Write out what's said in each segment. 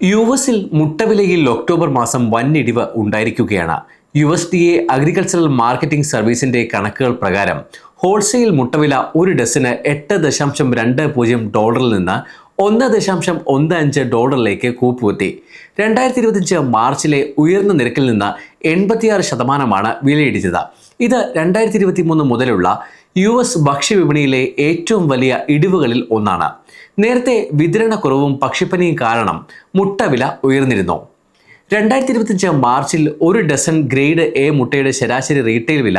U എസിൽ മുട്ടവിലയിൽ October മാസം വൻ ഇടിവ് ഉണ്ടായിരിക്കുകയാണ്. U S D A agricultural marketing സർവീസിന്റെ കണക്കുകൾ പ്രകാരം ഹോൾസെയിൽ മുട്ടവില ഒരു ഡസന് എട്ട് ദശാംശം രണ്ട് പൂജ്യം ഡോളറിൽ നിന്ന് ഒന്ന് ദശാംശം ഒന്ന് അഞ്ച് ഡോളറിലേക്ക് കൂപ്പുകുത്തി രണ്ടായിരത്തി ഇരുപത്തിയഞ്ച് മാർച്ചിലെ ഉയർന്ന നിരക്കിൽ നിന്ന് എൺപത്തിയാറ് ശതമാനമാണ് വിലയിടിച്ചത് ഇത് രണ്ടായിരത്തി ഇരുപത്തി മൂന്ന് മുതലുള്ള യു എസ് ഭക്ഷ്യവിപണിയിലെ ഏറ്റവും വലിയ ഇടിവുകളിൽ ഒന്നാണ്. നേരത്തെ വിതരണക്കുറവും പക്ഷിപ്പനിയും കാരണം മുട്ടവില ഉയർന്നിരുന്നു. രണ്ടായിരത്തി ഇരുപത്തിയഞ്ച് മാർച്ചിൽ ഒരു ഡസൺ ഗ്രേഡ് എ മുട്ടയുടെ ശരാശരി റീറ്റെയിൽ വില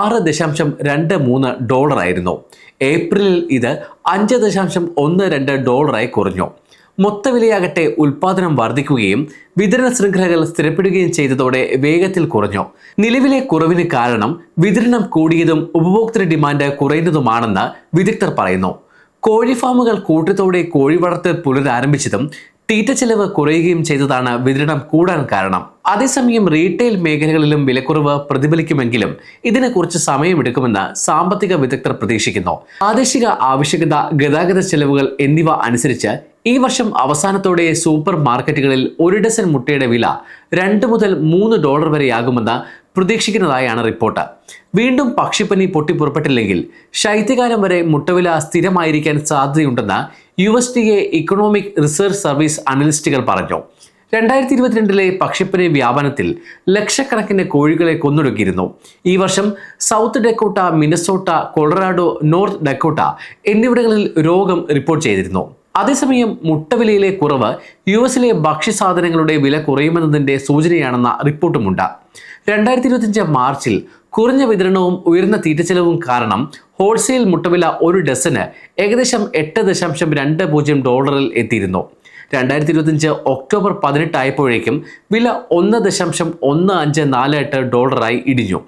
ആറ് ദശാംശം രണ്ട് മൂന്ന് ഡോളറായിരുന്നു. ഏപ്രിലിൽ ഇത് അഞ്ച് ദശാംശം ഒന്ന് രണ്ട് ഡോളറായി കുറഞ്ഞു. മൊത്തവിലയാകട്ടെ ഉൽപാദനം വർദ്ധിക്കുകയും വിതരണ ശൃംഖലകൾ സ്ഥിരപ്പെടുകയും ചെയ്തതോടെ വേഗത്തിൽ കുറഞ്ഞു. നിലവിലെ കുറവിന് കാരണം വിതരണം കൂടിയതും ഉപഭോക്തൃ ഡിമാൻഡ് കുറയുന്നതുമാണെന്ന് വിദഗ്ധർ പറയുന്നു. കോഴി ഫാമുകൾ കൂട്ടത്തോടെ കോഴി വളർത്തൽ പുനരാരംഭിച്ചതും തീറ്റ ചെലവ് കുറയുകയും ചെയ്തതാണ് വിതരണം കൂടാൻ കാരണം. അതേസമയം റീറ്റെയിൽ മേഖലകളിലും വിലക്കുറവ് പ്രതിഫലിക്കുമെങ്കിലും ഇതിനെ കുറച്ച് സമയമെടുക്കുമെന്ന് സാമ്പത്തിക വിദഗ്ധർ പ്രതീക്ഷിക്കുന്നു. പ്രാദേശിക ആവശ്യകത ഗതാഗത ചെലവുകൾ എന്നിവ അനുസരിച്ച് ഈ വർഷം അവസാനത്തോടെ സൂപ്പർ മാർക്കറ്റുകളിൽ ഒരു ഡസൻ മുട്ടയുടെ വില രണ്ട് മുതൽ മൂന്ന് ഡോളർ വരെയാകുമെന്ന് പ്രതീക്ഷിക്കുന്നതായാണ് റിപ്പോർട്ട്. വീണ്ടും പക്ഷിപ്പനി പൊട്ടിപ്പുറപ്പെട്ടില്ലെങ്കിൽ ശൈത്യകാലം വരെ മുട്ടവില സ്ഥിരമായിരിക്കാൻ സാധ്യതയുണ്ടെന്ന് U S D A economic research service അനലിസ്റ്റുകൾ പറഞ്ഞു. രണ്ടായിരത്തി ഇരുപത്തിരണ്ടിലെ പക്ഷിപ്പനി വ്യാപനത്തിൽ ലക്ഷക്കണക്കിന് കോഴികളെ കൊന്നൊടുക്കിയിരുന്നു. ഈ വർഷം South Dakota Minnesota Colorado North Dakota എന്നിവിടങ്ങളിൽ രോഗം റിപ്പോർട്ട് ചെയ്തിരുന്നു. അതേസമയം മുട്ടവിലയിലെ കുറവ് യു എസിലെ ഭക്ഷ്യസാധനങ്ങളുടെ വില കുറയുമെന്നതിന്റെ സൂചനയാണെന്ന റിപ്പോർട്ടുമുണ്ട്. രണ്ടായിരത്തി ഇരുപത്തിയഞ്ച് മാർച്ചിൽ കുറഞ്ഞ വിതരണവും ഉയർന്ന തീറ്റച്ചെലവും കാരണം ഹോൾസെയിൽ മുട്ടവില ഒരു ഡസന് ഏകദേശം എട്ട് ദശാംശം രണ്ട് പൂജ്യം ഡോളറിൽ എത്തിയിരുന്നു. രണ്ടായിരത്തി ഇരുപത്തിയഞ്ച് ഒക്ടോബർ പതിനെട്ടായപ്പോഴേക്കും വില ഒന്ന് ദശാംശം ഒന്ന് അഞ്ച് നാല് എട്ട് ഡോളറായി ഇടിഞ്ഞു.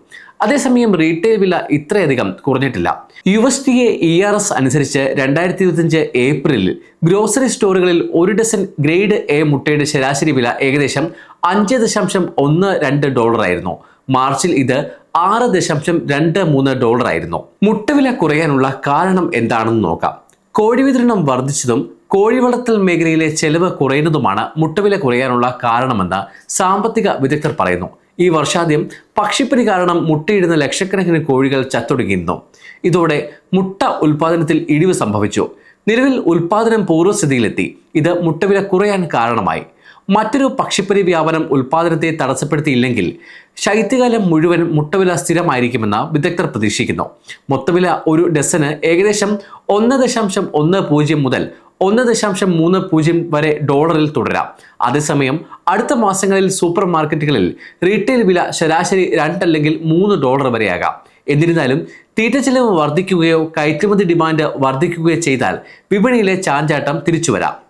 അതേസമയം റീറ്റെയിൽ വില ഇത്രയധികം കുറഞ്ഞിട്ടില്ല. U S D A E R S അനുസരിച്ച് രണ്ടായിരത്തി ഇരുപത്തിയഞ്ച് ഏപ്രിലിൽ ഗ്രോസറി സ്റ്റോറുകളിൽ ഒരു ഡസൻ ഗ്രേഡ് എ മുട്ടയുടെ ശരാശരി വില ഏകദേശം അഞ്ച് ദശാംശം ഒന്ന് രണ്ട് ഡോളറായിരുന്നു. മാർച്ചിൽ ഇത് ആറ് ദശാംശം രണ്ട് മൂന്ന് ഡോളറായിരുന്നു. മുട്ടവില കുറയാനുള്ള കാരണം എന്താണെന്ന് നോക്കാം. കോഴി വിതരണം വർദ്ധിച്ചതും കോഴി വളർത്തൽ മേഖലയിലെ ചെലവ് കുറയുന്നതുമാണ് മുട്ടവില കുറയാനുള്ള കാരണമെന്ന് സാമ്പത്തിക വിദഗ്ധർ പറയുന്നു. ഈ വർഷാദ്യം പക്ഷിപ്പനി കാരണം മുട്ടയിടുന്ന ലക്ഷക്കണക്കിന് കോഴികൾ ചത്തൊടുങ്ങിയിരുന്നു. ഇതോടെ മുട്ട ഉൽപാദനത്തിൽ ഇടിവ് സംഭവിച്ചു. നിലവിൽ ഉൽപാദനം പൂർവസ്ഥിതിയിലെത്തി. ഇത് മുട്ടവില കുറയാൻ കാരണമായി. മറ്റൊരു പക്ഷിപ്പനി വ്യാപനം ഉൽപാദനത്തെ തടസ്സപ്പെടുത്തിയില്ലെങ്കിൽ ശൈത്യകാലം മുഴുവൻ മുട്ടവില സ്ഥിരമായിരിക്കുമെന്ന് വിദഗ്ധർ പ്രതീക്ഷിക്കുന്നു. മൊത്തവില ഒരു ഡസന് ഏകദേശം ഒന്ന് ദശാംശം ഒന്ന് പൂജ്യം മുതൽ ഒന്ന് ദശാംശം മൂന്ന് പൂജ്യം വരെ ഡോളറിൽ തുടരാം. അതേസമയം അടുത്ത മാസങ്ങളിൽ സൂപ്പർ മാർക്കറ്റുകളിൽ റീറ്റെയിൽ വില ശരാശരി രണ്ടല്ലെങ്കിൽ മൂന്ന് ഡോളർ വരെയാകാം. എന്നിരുന്നാലും തീറ്റ ചെലവ് വർദ്ധിക്കുകയോ കയറ്റുമതി ഡിമാൻഡ് വർദ്ധിക്കുകയോ ചെയ്താൽ വിപണിയിലെ ചാഞ്ചാട്ടം തിരിച്ചുവരാം.